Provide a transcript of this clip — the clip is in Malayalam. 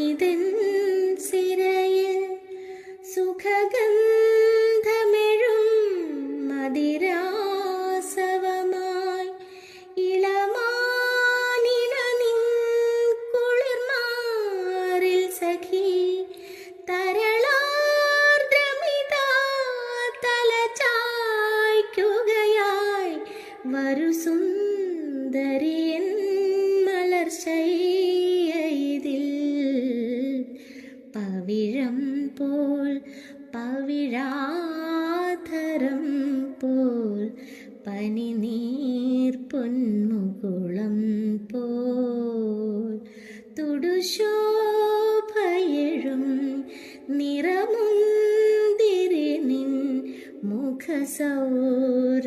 ഇതൻ സിരയിൽ സുഖഗന്ധമെഴും മതിരാസവമായി ഇളമാനിട നിൻ കുളിർമാറിൽ സഖി തരളാർദ്രമിതാ തല ചായ്ക്കുകയായി. വരു സുന്ദരിയെന്ന് പോൽ പവിഴാധരം പോൽ പനിനീർ പൊന്മുകുളം പോൽ തുടുശോഭയഴും നിറമുന്തിരി നിൻ മുഖസൗര